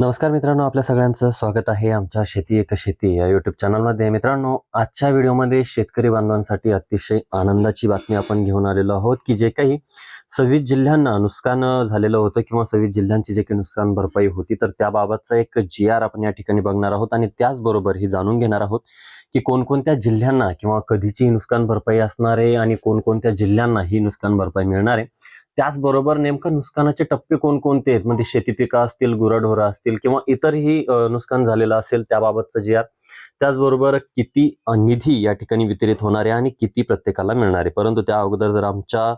नमस्कार मित्रांनो आपल्या सगळ्यांचं स्वागत आहे आमच्या शेती एक शेती या युट्यूब चॅनलमध्ये मित्रांनो आजच्या व्हिडिओमध्ये शेतकरी बांधवांसाठी अतिशय आनंदाची बातमी आपण घेऊन आलेलो आहोत की जे काही सव्वीस जिल्ह्यांना नुकसान झालेलं होतं किंवा सव्वीस जिल्ह्यांची जे काही नुकसान भरपाई होती तर त्याबाबतचा एक जी आर आपण या ठिकाणी बघणार आहोत आणि त्याचबरोबर हे जाणून घेणार आहोत की कोणकोणत्या जिल्ह्यांना किंवा कधीची नुकसान भरपाई असणार आहे आणि कोणकोणत्या जिल्ह्यांना ही नुकसान भरपाई मिळणार आहे. त्याचबरोबर नेमकं नुकसानाचे टप्पे कोणकोणते आहेत? म्हणजे शेती पिकं असतील गुराढोरं असतील किंवा इतरही नुकसान झालेलं असेल त्याबाबतचं जे आर त्याचबरोबर किती निधी या ठिकाणी वितरित होणार आहे आणि किती प्रत्येकाला मिळणार आहे? परंतु त्या अगोदर जर आमच्या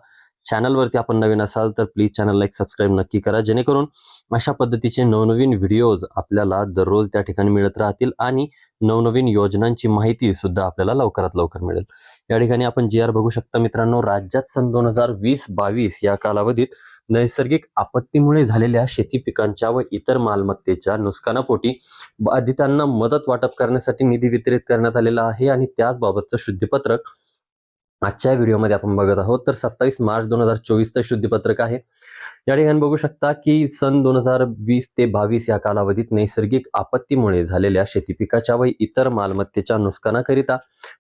चॅनलवरती आपण नवीन असाल तर प्लीज चॅनलला एक सबस्क्राईब नक्की करा जेणेकरून अशा पद्धतीचे नवनवीन व्हिडिओज आपल्याला दररोज त्या ठिकाणी मिळत राहतील आणि नवनवीन योजनांची माहिती सुद्धा आपल्याला लवकरात लवकर मिळेल. या ठिकाणी आपण जी आर बघू शकता मित्रांनो राज्यात सन दोन हजार वीस बावीस या कालावधीत नैसर्गिक आपत्तीमुळे झालेल्या शेती पिकांच्या व इतर मालमत्तेच्या नुकसानापोटी बाधितांना मदत वाटप करण्यासाठी निधी वितरित करण्यात आलेला आहे आणि त्याचबाबतचं शुद्धीपत्रक आजच्या व्हिडिओमध्ये आपण बघत आहोत तर सत्तावीस मार्च दोन हजार चोवीसचं शुद्धीपत्रक आहे. या ठिकाणी बघू शकता की सन दोन हजार वीस ते बावीस या कालावधीत नैसर्गिक आपत्तीमुळे झालेल्या शेती पिकाच्या व इतर मालमत्तेच्या नुकसानाकरिता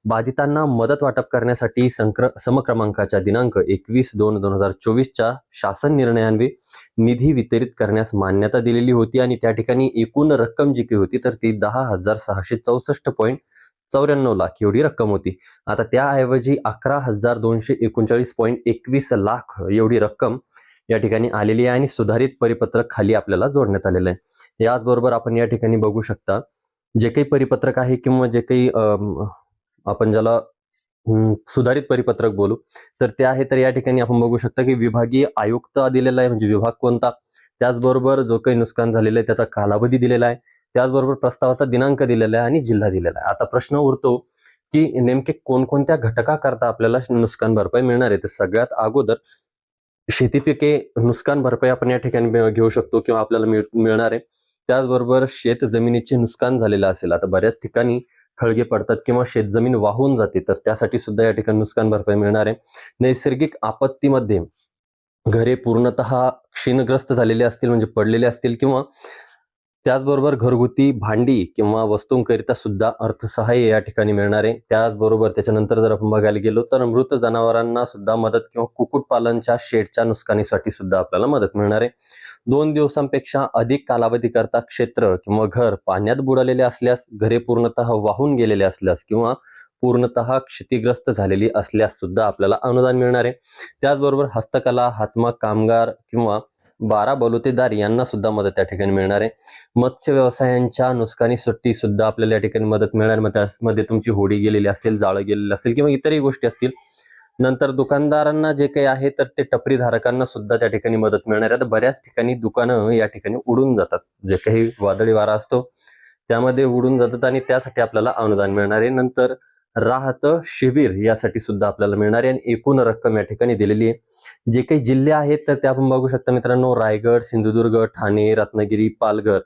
बाधितांना मदत वाटप करण्यासाठी संक्र समक्रमांकाच्या दिनांक एकवीस दोन दोन हजार चोवीसच्या शासन निर्णयान्वये निधी वितरित करण्यास मान्यता दिलेली होती आणि त्या ठिकाणी एकूण रक्कम जी काही होती तर ती दहा हजार सहाशे चौसष्ट पॉईंट चौऱ्याण्णव लाख एवढी रक्कम होती. आता त्याऐवजी अकरा हजार दोनशे एकोणचाळीस पॉईंट एकवीस लाख एवढी रक्कम या ठिकाणी आलेली आहे आणि सुधारित परिपत्रक खाली आपल्याला जोडण्यात आलेलं आहे. याचबरोबर आपण या ठिकाणी बघू शकता जे काही परिपत्रक आहे किंवा जे काही आपण ज्याला सुधारित परिपत्रक बोलू तर ते आहे तर या ठिकाणी आपण बघू शकता की विभागीय आयुक्त दिलेला आहे म्हणजे विभाग कोणता? त्याचबरोबर जो काही नुकसान झालेलं आहे त्याचा कालावधी दिलेला आहे. त्याचबरोबर प्रस्तावाचा दिनांक दिलेला आहे आणि जिल्हा दिलेला आहे. आता प्रश्न उरतो की नेमके कोणकोणत्या घटकाकरता आपल्याला नुकसान भरपाई मिळणार आहे? तर सगळ्यात अगोदर शेती पिके नुकसान भरपाई आपण या ठिकाणी घेऊ शकतो किंवा आपल्याला मिळणार आहे. त्याचबरोबर शेत जमिनीचे नुकसान झालेलं असेल आता बऱ्याच ठिकाणी खळगे पडतात किंवा शेतजमीन वाहून जाते तर त्यासाठी सुद्धा या ठिकाणी नुकसान भरपाई मिळणार आहे. नैसर्गिक आपत्तीमध्ये घरे पूर्णतः क्षीणग्रस्त झालेले असतील म्हणजे पडलेले असतील किंवा त्याचबरोबर घरगुती भांडी किंवा वस्तूंकरिता सुद्धा अर्थसहाय्य या ठिकाणी मिळणार. आहे त्याचबरोबर त्याच्यानंतर जर आपण बघायला गेलो तर मृत जनावरांना सुद्धा मदत किंवा कुक्कुटपालनच्या शेडच्या नुकसानीसाठी सुद्धा आपल्याला मदत मिळणार. आहे दोन दिवसांपेक्षा अधिक कालावधीकरता क्षेत्र किंवा घर पाण्यात बुडालेले असल्यास घरे पूर्णतः वाहून गेलेले असल्यास किंवा पूर्णतः क्षतिग्रस्त झालेली असल्यास सुद्धा आपल्याला अनुदान मिळणार. आहे त्याचबरोबर हस्तकला हातमाग कामगार किंवा बारा बलुतेदार यांना सुद्धा मदत त्या ठिकाणी मिळणार आहे. मत्स्य व्यवसायांच्या नुकसानीसाठी सुद्धा आपल्याला या ठिकाणी मदत मिळणार मग त्यामध्ये तुमची होडी गेलेली असेल जाळं गेलेली असेल किंवा इतरही गोष्टी असतील. नंतर दुकानदारांना जे काही आहे तर ते टपरी धारकांना सुद्धा त्या ठिकाणी मदत मिळणार आहे. बऱ्याच ठिकाणी दुकानं या ठिकाणी उडून जातात. जे काही वादळी वारा असतो त्यामध्ये उडून जातात आणि त्यासाठी आपल्याला अनुदान मिळणार आहे. नंतर राहत शिबिर यासाठी सुद्धा आपल्याला मिळणार आहे. आणि एकूण रक्कम या ठिकाणी दिलेली आहे. जे काही जिल्हे आहेत तर ते आपण बघू शकता मित्रांनो. रायगड सिंधुदुर्ग ठाणे रत्नागिरी पालघर.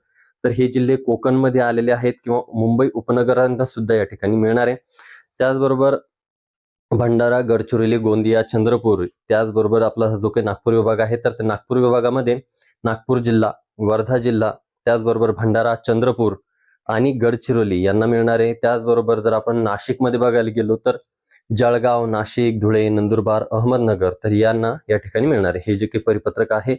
तर हे जिल्हे कोकणमध्ये आलेले आहेत किंवा मुंबई उपनगरांना सुद्धा या ठिकाणी मिळणार आहे. त्याचबरोबर भंडारा गडचिरोली गोंदिया चंद्रपूर त्याचबरोबर आपला जो काही नागपूर विभाग आहे तर ते नागपूर विभागामध्ये नागपूर जिल्हा वर्धा जिल्हा त्याचबरोबर भंडारा चंद्रपूर आणि गडचिरोली यांना मिळणार आहे. त्याचबरोबर जर आपण नाशिकमध्ये बघायला गेलो तर जळगाव नाशिक धुळे नंदुरबार अहमदनगर तर यांना या ठिकाणी मिळणार आहे. हे जे काही परिपत्रक आहे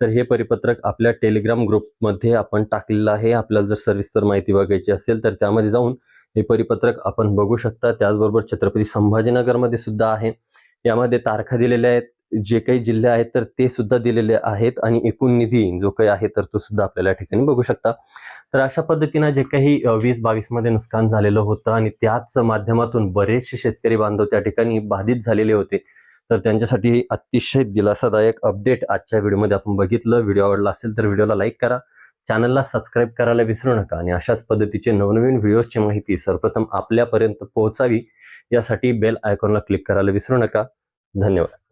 तर हे परिपत्रक आपल्या टेलिग्राम ग्रुपमध्ये आपण टाकलेलं आहे. आपल्याला जर सविस्तर माहिती बघायची असेल तर त्यामध्ये जाऊन हे परिपत्रक आपण बघू शकता. त्याचबरोबर छत्रपती संभाजीनगरमध्ये सुद्धा आहे. यामध्ये तारखा दिलेल्या आहेत. जे काही जिल्हे आहेत तर ते सुद्धा दिलेले आहेत आणि एकूण निधी जो काही आहे तर तो सुद्धा आपल्याला या ठिकाणी बघू शकता. तर अशा पद्धतीनं जे काही वीस बावीसमध्ये नुकसान झालेलं होतं आणि त्याच माध्यमातून बरेचसे शेतकरी बांधव त्या ठिकाणी बाधित झालेले होते तर त्यांच्यासाठी अतिशय दिलासादायक अपडेट आजच्या व्हिडिओमध्ये आपण बघितलं. व्हिडिओ आवडला असेल तर व्हिडिओला लाईक करा चॅनलला सबस्क्राईब करायला विसरू नका आणि अशाच पद्धतीचे नवनवीन व्हिडिओजची माहिती सर्वप्रथम आपल्यापर्यंत पोहोचावी यासाठी बेल आयकॉनला क्लिक करायला विसरू नका. धन्यवाद.